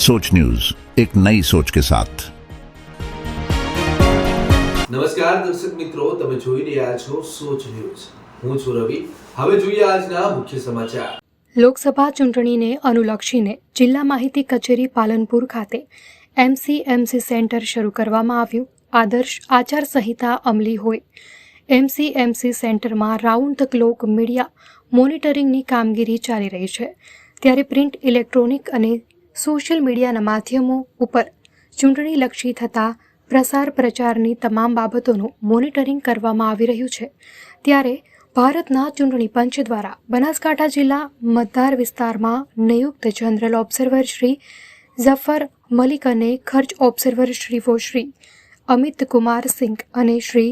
सोच न्यूज एक नई सोच के साथ નમસ્કાર દર્શક મિત્રો તમે જોઈ રહ્યા છો સોચ ન્યૂઝ હું છું રવિ હવે જોઈએ આજના મુખ્ય સમાચાર લોકસભા ચૂંટણીને અનુલક્ષીને જિલ્લા માહિતી કચેરી પાલનપુર ખાતે એમસીએમસી સેન્ટર શરૂ કરવામાં આવ્યું આદર્શ આચારસંહિતા અમલી હોય એમસીએમસી સેન્ટરમાં રાઉન્ડ ધ ક્લોક મીડિયા મોનિટરિંગની કામગીરી ચાલી રહી છે ત્યારે પ્રિન્ટ ઇલેક્ટ્રોનિક અને સોશિયલ મીડિયાના માધ્યમો ઉપર ચૂંટણીલક્ષી થતા પ્રસાર પ્રચારની તમામ બાબતોનું મોનિટરિંગ કરવામાં આવી રહ્યું છે. ત્યારે ભારતના ચૂંટણી પંચ દ્વારા બનાસકાંઠા જિલ્લા મતદાર વિસ્તારમાં નિયુક્ત જનરલ ઓબ્ઝર્વર શ્રી ઝફર મલિક અને ખર્ચ ઓબ્ઝર્વર શ્રીઓ શ્રી અમિત કુમાર સિંઘ અને શ્રી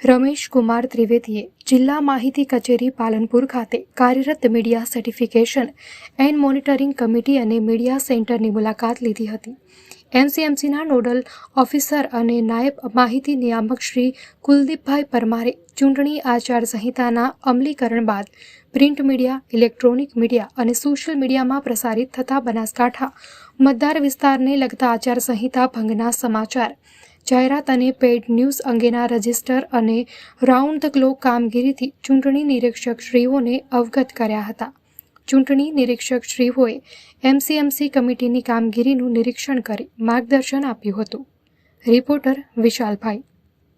રમેશ કુમાર ત્રિવેદીએ જિલ્લા માહિતી કચેરી પાલનપુર ખાતે કાર્યરત media certification and monitoring committee અને મીડિયા સેન્ટરની મુલાકાત લીધી હતી. એમસીએમસીના નોડલ ઓફિસર અને નાયબ માહિતી નિયામક શ્રી કુલદીપભાઈ પરમારે ચૂંટણી આચારસંહિતાના અમલીકરણ બાદ પ્રિન્ટ મીડિયા, ઇલેક્ટ્રોનિક મીડિયા અને સોશિયલ મીડિયામાં પ્રસારિત થતા બનાસકાંઠા મતદાર વિસ્તારને લગતા આચારસંહિતા ભંગના સમાચાર જાહેરાત અને પેડ ન્યૂઝ અંગેના રજિસ્ટર અને રાઉન્ડ ધ ક્લોક કામગીરીથી ચૂંટણી નિરીક્ષક શ્રીઓને અવગત કર્યા હતા. ચૂંટણી નિરીક્ષક શ્રીઓએ એમસીએમસી કમિટીની કામગીરીનું નિરીક્ષણ કરી માર્ગદર્શન આપ્યું હતું. રિપોર્ટર વિશાલભાઈ.